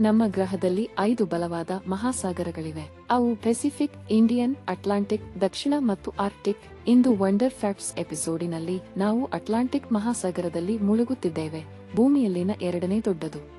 ನಮ್ಮ ಗ್ರಹದಲ್ಲಿ ಐದು ಬಲವಾದ ಮಹಾಸಾಗರಗಳಿವೆ. ಅವು ಪೆಸಿಫಿಕ್ ಇಂಡಿಯನ್ ಅಟ್ಲಾಂಟಿಕ್ ದಕ್ಷಿಣ ಮತ್ತು ಆರ್ಕ್ಟಿಕ್ ಇಂದು ವಂಡರ್ ಫ್ಯಾಕ್ಟ್ಸ್ ಎಪಿಸೋಡಿನಲ್ಲಿ ನಾವು ಅಟ್ಲಾಂಟಿಕ್ ಮಹಾಸಾಗರದಲ್ಲಿ ಮುಳುಗುತ್ತಿದ್ದೇವೆ. ಭೂಮಿಯಲ್ಲಿನ ಎರಡನೇ ದೊಡ್ಡದು.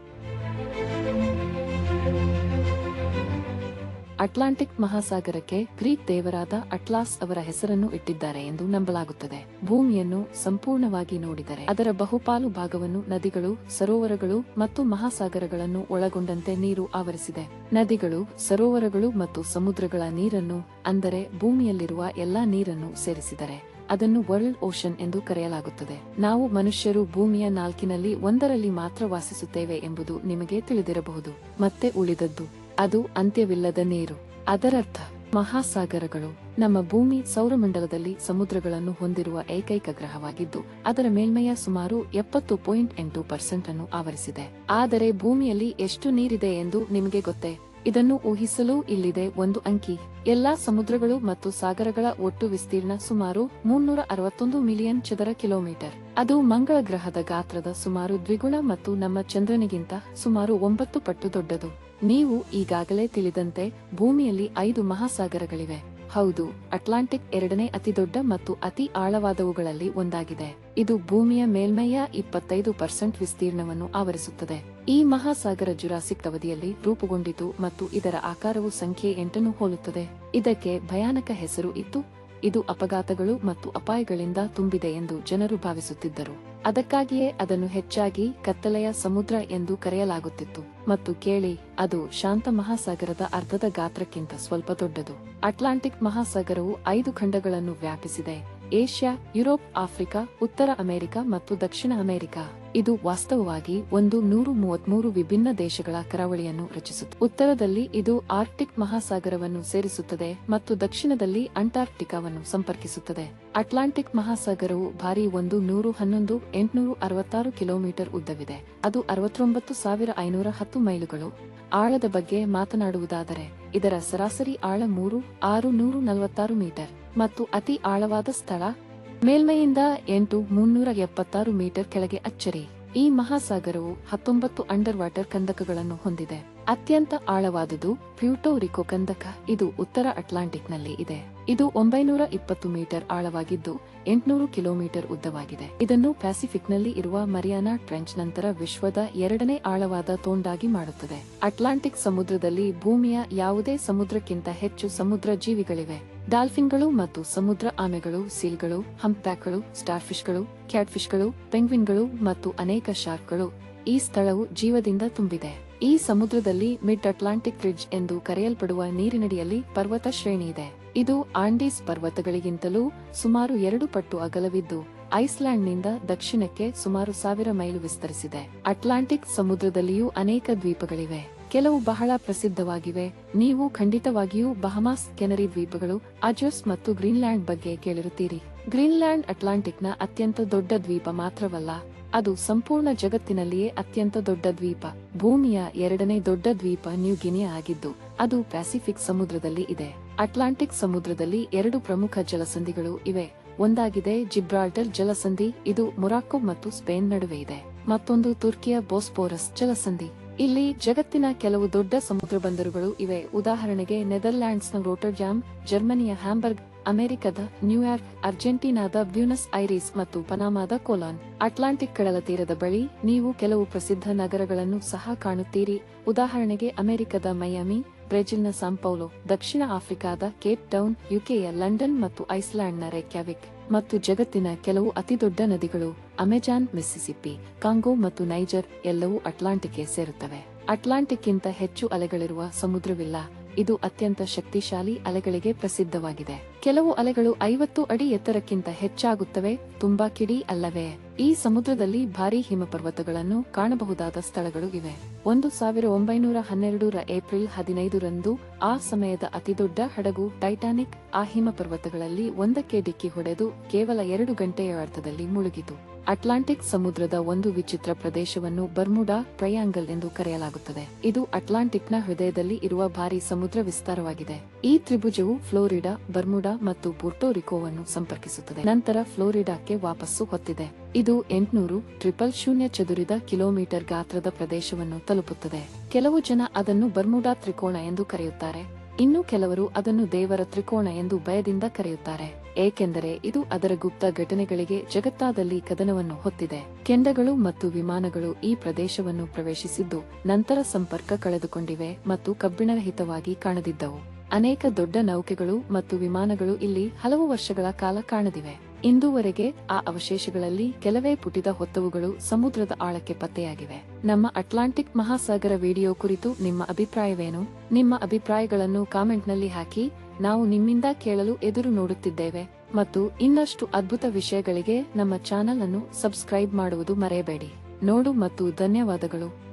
ಅಟ್ಲಾಂಟಿಕ್ ಮಹಾಸಾಗರಕ್ಕೆ ಗ್ರೀಕ್ ದೇವರಾದ ಅಟ್ಲಾಸ್ ಅವರ ಹೆಸರನ್ನು ಇಟ್ಟಿದ್ದಾರೆ ಎಂದು ನಂಬಲಾಗುತ್ತದೆ. ಭೂಮಿಯನ್ನು ಸಂಪೂರ್ಣವಾಗಿ ನೋಡಿದರೆ ಅದರ ಬಹುಪಾಲು ಭಾಗವನ್ನು ನದಿಗಳು, ಸರೋವರಗಳು ಮತ್ತು ಮಹಾಸಾಗರಗಳನ್ನು ಒಳಗೊಂಡಂತೆ ನೀರು ಆವರಿಸಿದೆ. ನದಿಗಳು, ಸರೋವರಗಳು ಮತ್ತು ಸಮುದ್ರಗಳ ನೀರನ್ನು, ಅಂದರೆ ಭೂಮಿಯಲ್ಲಿರುವ ಎಲ್ಲಾ ನೀರನ್ನು ಸೇರಿಸಿದರೆ ಅದನ್ನು ವರ್ಲ್ಡ್ ಓಷನ್ ಎಂದು ಕರೆಯಲಾಗುತ್ತದೆ. ನಾವು ಮನುಷ್ಯರು ಭೂಮಿಯ ನಾಲ್ಕಿನಲ್ಲಿ ಒಂದರಲ್ಲಿ ಮಾತ್ರ ವಾಸಿಸುತ್ತೇವೆ ಎಂಬುದು ನಿಮಗೆ ತಿಳಿದಿರಬಹುದು. ಮತ್ತೆ ಉಳಿದದ್ದು. ಅದು ಅಂತ್ಯವಿಲ್ಲದ ನೀರು. ಅದರರ್ಥ, ಮಹಾಸಾಗರಗಳು ನಮ್ಮ ಭೂಮಿ ಸೌರಮಂಡಲದಲ್ಲಿ ಸಮುದ್ರಗಳನ್ನು ಹೊಂದಿರುವ ಏಕೈಕ ಗ್ರಹವಾಗಿದ್ದು, ಅದರ ಮೇಲ್ಮೈಯ ಸುಮಾರು ಎಪ್ಪತ್ತು ಪಾಯಿಂಟ್ ಎಂಟು ಪರ್ಸೆಂಟ್ ಅನ್ನು ಆವರಿಸಿದೆ. ಆದರೆ ಭೂಮಿಯಲ್ಲಿ ಎಷ್ಟು ನೀರಿದೆ ಎಂದು ನಿಮಗೆ ಗೊತ್ತೇ? ಇದನ್ನು ಊಹಿಸಲು ಇಲ್ಲಿದೆ ಒಂದು ಅಂಕಿ. ಎಲ್ಲಾ ಸಮುದ್ರಗಳು ಮತ್ತು ಸಾಗರಗಳ ಒಟ್ಟು ವಿಸ್ತೀರ್ಣ ಸುಮಾರು ಮುನ್ನೂರ ಅರವತ್ತೊಂದು ಮಿಲಿಯನ್ ಚದರ ಕಿಲೋಮೀಟರ್. ಅದು ಮಂಗಳ ಗ್ರಹದ ಗಾತ್ರದ ಸುಮಾರು ದ್ವಿಗುಣ ಮತ್ತು ನಮ್ಮ ಚಂದ್ರನಿಗಿಂತ ಸುಮಾರು ಒಂಬತ್ತು ಪಟ್ಟು ದೊಡ್ಡದು. ನೀವು ಈಗಾಗಲೇ ತಿಳಿದಂತೆ ಭೂಮಿಯಲ್ಲಿ ಐದು ಮಹಾಸಾಗರಗಳಿವೆ. ಹೌದು, ಅಟ್ಲಾಂಟಿಕ್ ಎರಡನೇ ಅತಿದೊಡ್ಡ ಮತ್ತು ಅತಿ ಆಳವಾದವುಗಳಲ್ಲಿ ಒಂದಾಗಿದೆ. ಇದು ಭೂಮಿಯ ಮೇಲ್ಮೈಯ ಇಪ್ಪತ್ತೈದು ಪರ್ಸೆಂಟ್ ವಿಸ್ತೀರ್ಣವನ್ನು ಆವರಿಸುತ್ತದೆ. ಈ ಮಹಾಸಾಗರ ಜುರಾಸಿಕ್ ಅವಧಿಯಲ್ಲಿ ರೂಪುಗೊಂಡಿತು ಮತ್ತು ಇದರ ಆಕಾರವು ಸಂಖ್ಯೆ ಎಂಟನ್ನು ಹೋಲುತ್ತದೆ. ಇದಕ್ಕೆ ಭಯಾನಕ ಹೆಸರು ಇತ್ತು. ಇದು ಅಪಘಾತಗಳು ಮತ್ತು ಅಪಾಯಗಳಿಂದ ತುಂಬಿದೆ ಎಂದು ಜನರು ಭಾವಿಸುತ್ತಿದ್ದರು. ಅದಕ್ಕಾಗಿಯೇ ಅದನ್ನು ಹೆಚ್ಚಾಗಿ ಕತ್ತಲೆಯ ಸಮುದ್ರ ಎಂದು ಕರೆಯಲಾಗುತ್ತಿತ್ತು. ಮತ್ತು ಕೇಳಿ, ಅದು ಶಾಂತ ಮಹಾಸಾಗರದ ಅರ್ಧದ ಗಾತ್ರಕ್ಕಿಂತ ಸ್ವಲ್ಪ ದೊಡ್ಡದು. ಅಟ್ಲಾಂಟಿಕ್ ಮಹಾಸಾಗರವು ಐದು ಖಂಡಗಳನ್ನು ವ್ಯಾಪಿಸಿದೆ. ಏಷ್ಯಾ, ಯುರೋಪ್, ಆಫ್ರಿಕಾ, ಉತ್ತರ ಅಮೆರಿಕ ಮತ್ತು ದಕ್ಷಿಣ ಅಮೆರಿಕ. ಇದು ವಾಸ್ತವವಾಗಿ ಒಂದು ನೂರು ಮೂವತ್ಮೂರು ವಿಭಿನ್ನ ದೇಶಗಳ ಕರಾವಳಿಯನ್ನು ರಚಿಸುತ್ತದೆ ಉತ್ತರದಲ್ಲಿ ಇದು ಆರ್ಕ್ಟಿಕ್ ಮಹಾಸಾಗರವನ್ನು ಸೇರಿಸುತ್ತದೆ ಮತ್ತು ದಕ್ಷಿಣದಲ್ಲಿ ಅಂಟಾರ್ಕ್ಟಿಕಾವನ್ನು ಸಂಪರ್ಕಿಸುತ್ತದೆ. ಅಟ್ಲಾಂಟಿಕ್ ಮಹಾಸಾಗರವು ಭಾರಿ ಒಂದು ನೂರು ಹನ್ನೊಂದು, ಎಂಟುನೂರು ಅರವತ್ತಾರು ಕಿಲೋಮೀಟರ್ ಉದ್ದವಿದೆ. ಅದು ಅರವತ್ತೊಂಬತ್ತು ಸಾವಿರ ಐನೂರ ಹತ್ತು ಮೈಲುಗಳು. ಆಳದ ಬಗ್ಗೆ ಮಾತನಾಡುವುದಾದರೆ, ಇದರ ಸರಾಸರಿ ಆಳ ಮೂರು, ಆರು ನೂರು ನಲವತ್ತಾರು ಮೀಟರ್. ಮತ್ತು ಅತಿ ಆಳವಾದ ಸ್ಥಳ. ಮೇಲ್ಮೈಯಿಂದ ಎಂಟು ಮುನ್ನೂರ ಎಪ್ಪತ್ತಾರು ಮೀಟರ್ ಕೆಳಗೆ ಅಚ್ಚರಿ. ಈ ಮಹಾಸಾಗರವು ಹತ್ತೊಂಬತ್ತು ಅಂಡರ್ ವಾಟರ್ ಕಂದಕಗಳನ್ನು ಹೊಂದಿದೆ. ಅತ್ಯಂತ ಆಳವಾದುದು ಪ್ಯೂಟೋ ರಿಕೋ ಕಂದಕ. ಇದು ಉತ್ತರ ಅಟ್ಲಾಂಟಿಕ್ನಲ್ಲಿ ಇದೆ. ಇದು ಒಂಬೈನೂರ ಇಪ್ಪತ್ತು ಮೀಟರ್ ಆಳವಾಗಿದ್ದು ಎಂಟುನೂರು ಕಿಲೋಮೀಟರ್ ಉದ್ದವಾಗಿದೆ. ಇದನ್ನು ಪ್ಯಾಸಿಫಿಕ್ನಲ್ಲಿ ಇರುವ ಮರಿಯಾನಾ ಟ್ರೆಂಚ್ ನಂತರ ವಿಶ್ವದ ಎರಡನೇ ಆಳವಾದ ತೋಂಡಾಗಿ ಮಾಡುತ್ತದೆ. ಅಟ್ಲಾಂಟಿಕ್ ಸಮುದ್ರದಲ್ಲಿ ಭೂಮಿಯ ಯಾವುದೇ ಸಮುದ್ರಕ್ಕಿಂತ ಹೆಚ್ಚು ಸಮುದ್ರ ಜೀವಿಗಳಿವೆ. ಡಾಲ್ಫಿನ್ಗಳು ಮತ್ತು ಸಮುದ್ರ ಆಮೆಗಳು, ಸೀಲ್ಗಳು ಹಂಪ್ಬ್ಯಾಕ್ಗಳು ಸ್ಟಾರ್ಫಿಶ್ಗಳು, ಕ್ಯಾಟ್ಫಿಶ್ಗಳು, ಪೆಂಗ್ವಿನ್ಗಳು ಮತ್ತು ಅನೇಕ ಶಾರ್ಕ್ಗಳು ಈ ಸ್ಥಳವು ಜೀವದಿಂದ ತುಂಬಿದೆ. ಈ ಸಮುದ್ರದಲ್ಲಿ ಮಿಡ್ ಅಟ್ಲಾಂಟಿಕ್ ರಿಡ್ಜ್ ಎಂದು ಕರೆಯಲ್ಪಡುವ ನೀರಿನಡಿಯಲ್ಲಿ ಪರ್ವತ ಶ್ರೇಣಿ ಇದೆ. ಇದು ಆಂಡೀಸ್ ಪರ್ವತಗಳಿಗಿಂತಲೂ ಸುಮಾರು ಎರಡು ಪಟ್ಟು ಅಗಲವಿದ್ದು, ಐಸ್ಲ್ಯಾಂಡ್ನಿಂದ ದಕ್ಷಿಣಕ್ಕೆ ಸುಮಾರು ಸಾವಿರ ಮೈಲು ವಿಸ್ತರಿಸಿದೆ. ಅಟ್ಲಾಂಟಿಕ್ ಸಮುದ್ರದಲ್ಲಿಯೂ ಅನೇಕ ದ್ವೀಪಗಳಿವೆ. ಕೆಲವು ಬಹಳ ಪ್ರಸಿದ್ಧವಾಗಿವೆ. ನೀವು ಖಂಡಿತವಾಗಿಯೂ ಬಹಮಾಸ್ ಕೆನರಿ ದ್ವೀಪಗಳು ಅಜೋಸ್ ಮತ್ತು ಗ್ರೀನ್ಲ್ಯಾಂಡ್ ಬಗ್ಗೆ ಕೇಳಿರುತ್ತೀರಿ. ಗ್ರೀನ್ಲ್ಯಾಂಡ್ ಅಟ್ಲಾಂಟಿಕ್ನ ಅತ್ಯಂತ ದೊಡ್ಡ ದ್ವೀಪ ಮಾತ್ರವಲ್ಲ, ಅದು ಸಂಪೂರ್ಣ ಜಗತ್ತಿನಲ್ಲಿಯೇ ಅತ್ಯಂತ ದೊಡ್ಡ ದ್ವೀಪ. ಭೂಮಿಯ ಎರಡನೇ ದೊಡ್ಡ ದ್ವೀಪ ನ್ಯೂ ಗಿನಿಯಾ ಆಗಿದ್ದು, ಅದು ಪ್ಯಾಸಿಫಿಕ್ ಸಮುದ್ರದಲ್ಲಿ ಇದೆ. ಅಟ್ಲಾಂಟಿಕ್ ಸಮುದ್ರದಲ್ಲಿ ಎರಡು ಪ್ರಮುಖ ಜಲಸಂಧಿಗಳು ಇವೆ. ಒಂದಾಗಿದೆ ಜಿಬ್ರಾಲ್ಟರ್ ಜಲಸಂಧಿ, ಇದು ಮೊರಾಕೊ ಮತ್ತು ಸ್ಪೇನ್ ನಡುವೆ ಇದೆ. ಮತ್ತೊಂದು ತುರ್ಕಿಯ ಬೋಸ್ಪೋರಸ್ ಜಲಸಂಧಿ. ಇಲ್ಲಿ ಜಗತ್ತಿನ ಕೆಲವು ದೊಡ್ಡ ಸಮುದ್ರ ಬಂದರುಗಳು ಇವೆ. ಉದಾಹರಣೆಗೆ ನೆದರ್ಲ್ಯಾಂಡ್ಸ್ನ ರೋಟರ್ಡ್ಯಾಮ್ ಜರ್ಮನಿಯ ಹ್ಯಾಂಬರ್ಗ್ ಅಮೆರಿಕದ ನ್ಯೂಯಾರ್ಕ್, ಅರ್ಜೆಂಟೀನಾದ ಬ್ಯೂನಸ್ ಐರಿಸ್ ಮತ್ತು ಪನಾಮಾದ ಕೋಲಾನ್. ಅಟ್ಲಾಂಟಿಕ್ ಕಡಲ ತೀರದ ಬಳಿ ನೀವು ಕೆಲವು ಪ್ರಸಿದ್ಧ ನಗರಗಳನ್ನು ಸಹ ಕಾಣುತ್ತೀರಿ. ಉದಾಹರಣೆಗೆ ಅಮೆರಿಕದ ಮಯಾಮಿ, ಬ್ರೆಜಿಲ್ನ ಸಾಂಪೌಲೋ ದಕ್ಷಿಣ ಆಫ್ರಿಕಾದ ಕೇಪ್ ಟೌನ್, ಯುಕೆಯ ಲಂಡನ್ ಮತ್ತು ಐಸ್ಲ್ಯಾಂಡ್ನ ರೆಕ್ಯಾವಿಕ್. ಮತ್ತು ಜಗತ್ತಿನ ಕೆಲವು ಅತಿದೊಡ್ಡ ನದಿಗಳು ಅಮೆಜಾನ್, ಮಿಸ್ಸಿಸಿಪ್ಪಿ, ಕಾಂಗೋ ಮತ್ತು ನೈಜರ್ ಎಲ್ಲವೂ ಅಟ್ಲಾಂಟಿಕ್ಗೆ ಸೇರುತ್ತವೆ. ಅಟ್ಲಾಂಟಿಕ್ಗಿಂತ ಹೆಚ್ಚು ಅಲೆಗಳಿರುವ ಸಮುದ್ರವಿಲ್ಲ. ಇದು ಅತ್ಯಂತ ಶಕ್ತಿಶಾಲಿ ಅಲೆಗಳಿಗೆ ಪ್ರಸಿದ್ಧವಾಗಿದೆ. ಕೆಲವು ಅಲೆಗಳು ಐವತ್ತು ಅಡಿ ಎತ್ತರಕ್ಕಿಂತ ಹೆಚ್ಚಾಗುತ್ತವೆ, ತುಂಬಾ ಕಿಡಿ ಅಲ್ಲವೇ? ಈ ಸಮುದ್ರದಲ್ಲಿ ಭಾರೀ ಹಿಮಪರ್ವತಗಳನ್ನು ಕಾಣಬಹುದಾದ ಸ್ಥಳಗಳು ಇವೆ. ಒಂದು ಸಾವಿರ ಒಂಬೈನೂರ ಹನ್ನೆರಡರ ಏಪ್ರಿಲ್ ಹದಿನೈದರಂದು ಆ ಸಮಯದ ಅತಿದೊಡ್ಡ ಹಡಗು ಟೈಟಾನಿಕ್ ಆ ಹಿಮಪರ್ವತಗಳಲ್ಲಿ ಒಂದಕ್ಕೆ ಡಿಕ್ಕಿ ಹೊಡೆದು ಕೇವಲ ಎರಡು ಗಂಟೆಯ ಅರ್ಥದಲ್ಲಿ ಮುಳುಗಿತು. ಅಟ್ಲಾಂಟಿಕ್ ಸಮುದ್ರದ ಒಂದು ವಿಚಿತ್ರ ಪ್ರದೇಶವನ್ನು ಬರ್ಮುಡಾ ಟ್ರಯಾಂಗಲ್ ಎಂದು ಕರೆಯಲಾಗುತ್ತದೆ. ಇದು ಅಟ್ಲಾಂಟಿಕ್ನ ಹೃದಯದಲ್ಲಿ ಇರುವ ಭಾರಿ ಸಮುದ್ರ ವಿಸ್ತಾರವಾಗಿದೆ. ಈ ತ್ರಿಭುಜವು ಫ್ಲೋರಿಡಾ, ಬರ್ಮುಡಾ ಮತ್ತು ಪೋರ್ಟೋರಿಕೋವನ್ನು ಸಂಪರ್ಕಿಸುತ್ತದೆ. ನಂತರ ಫ್ಲೋರಿಡಾಕ್ಕೆ ವಾಪಸ್ಸು ಹೊತ್ತಿದೆ. ಇದು ಎಂಟುನೂರು ಟ್ರಿಪಲ್ ಶೂನ್ಯ ಚದುರಿದ ಕಿಲೋಮೀಟರ್ ಗಾತ್ರದ ಪ್ರದೇಶವನ್ನು ತಲುಪುತ್ತದೆ. ಕೆಲವು ಜನ ಅದನ್ನು ಬರ್ಮುಡಾ ತ್ರಿಕೋಣ ಎಂದು ಕರೆಯುತ್ತಾರೆ. ಇನ್ನು ಕೆಲವರು ಅದನ್ನು ದೇವರ ತ್ರಿಕೋಣ ಎಂದು ಭಯದಿಂದ ಕರೆಯುತ್ತಾರೆ. ಏಕೆಂದರೆ ಇದು ಅದರ ಗುಪ್ತ ಘಟನೆಗಳಿಗೆ ಜಗತ್ತಾದಲ್ಲಿ ಕದನವನ್ನು ಹೊತ್ತಿದೆ. ಕೆಂಡಗಳು ಮತ್ತು ವಿಮಾನಗಳು ಈ ಪ್ರದೇಶವನ್ನು ಪ್ರವೇಶಿಸಿದ್ದು, ನಂತರ ಸಂಪರ್ಕ ಕಳೆದುಕೊಂಡಿವೆ ಮತ್ತು ಕಬ್ಬಿಣರಹಿತವಾಗಿ ಕಾಣದಿದ್ದವು. ಅನೇಕ ದೊಡ್ಡ ನೌಕೆಗಳು ಮತ್ತು ವಿಮಾನಗಳು ಇಲ್ಲಿ ಹಲವು ವರ್ಷಗಳ ಕಾಲ ಕಾಣದಿವೆ. ಇಂದುವರೆಗೆ ಆ ಅವಶೇಷಗಳಲ್ಲಿ ಕೆಲವೇ ಪುಟಿದ ಹೊತ್ತವುಗಳು ಸಮುದ್ರದ ಆಳಕ್ಕೆ ಪತ್ತೆಯಾಗಿವೆ. ನಮ್ಮ ಅಟ್ಲಾಂಟಿಕ್ ಮಹಾಸಾಗರ ವಿಡಿಯೋ ಕುರಿತು ನಿಮ್ಮ ಅಭಿಪ್ರಾಯವೇನು? ನಿಮ್ಮ ಅಭಿಪ್ರಾಯಗಳನ್ನು ಕಾಮೆಂಟ್ನಲ್ಲಿ ಹಾಕಿ, ನಾವು ನಿಮ್ಮಿಂದ ಕೇಳಲು ಎದುರು ನೋಡುತ್ತಿದ್ದೇವೆ ಮತ್ತು ಇನ್ನಷ್ಟು ಅದ್ಭುತ ವಿಷಯಗಳಿಗೆ ನಮ್ಮ ಚಾನೆಲ್ ಅನ್ನು ಸಬ್ಸ್ಕ್ರೈಬ್ ಮಾಡುವುದು ಮರೆಯಬೇಡಿ. ನೋಡು ಮತ್ತು ಧನ್ಯವಾದಗಳು.